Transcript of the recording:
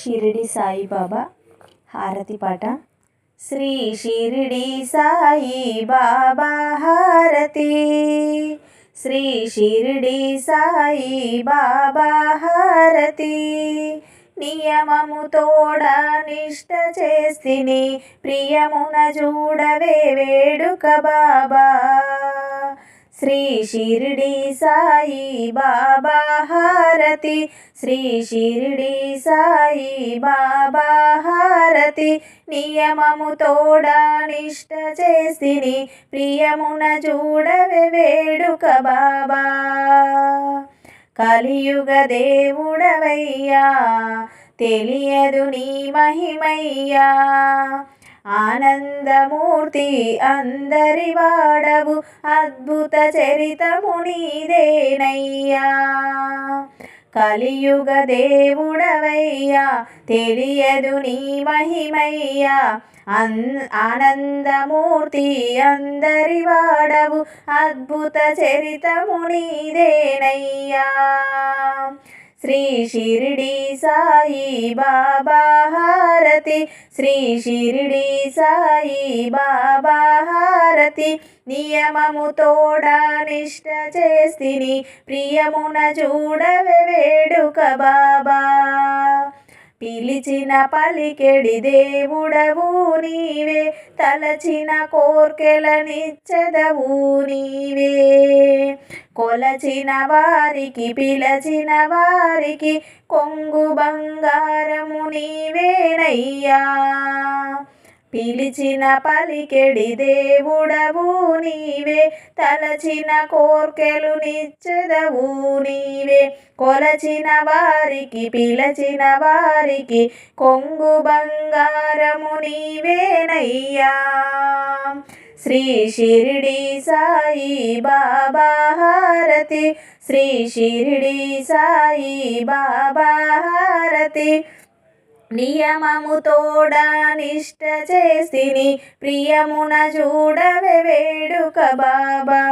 షిరిడి సాయిబాబా హారతి పాట. శ్రీ షిరిడి సాయి బాబా హారతి. శ్రీ షిరిడి సాయి బాబా హారతి. నియమము తోడ నిష్ట చేస్తిని ప్రియమున చూడవే వేడుక బాబా. శ్రీ షిరిడి సాయి బాబా హారతి. శ్రీ షిరిడి సాయి బాబా హారతి. నియమము తోడ నిష్ట చేసిని ప్రియమున చూడవే వేడుక బాబా. కలియుగ దేవుడవయ్యా తెలియదు నీ మహిమయ్యా. ఆనందమూర్తి అందరి వాడవు అద్భుత చరితము నీదేనయ్యా. కలియుగ దేవుడవయ్యా తెలియదు నీ మహిమయ్యా. అన్ ఆనందమూర్తి అందరి వాడవు అద్భుత చరితము నీదేనయ్యా. శ్రీ షిరిడి సాయి బాబా హారతి. శ్రీ షిరిడి సాయి బాబా హారతి. నియమము తోడ నిష్ట చేస్తిని. ప్రియమున చూడవే వేడుక బాబా. పిలిచిన పలికెడి దేవుడవు నీవే తలచిన కోర్కెలనిచ్చదవు నీవే. కొలచిన వారికి పిలచిన వారికి కొంగు బంగారము నీవేనయ్యా. పిలిచిన పలికెడి దేవుడవు నీవే తలచిన కోర్కెలు నిచ్చదవు నీవే. కొలచిన వారికి పిలచిన వారికి కొంగు బంగారము నీవేనయ్యా. శ్రీ షిరిడి సాయి బాబా హారతి శ్రీ షిరిడి సాయి బాబా హారతి. నియమము తోడ నిష్ట చేసిని ప్రియమున చూడవే వేడుక బాబా.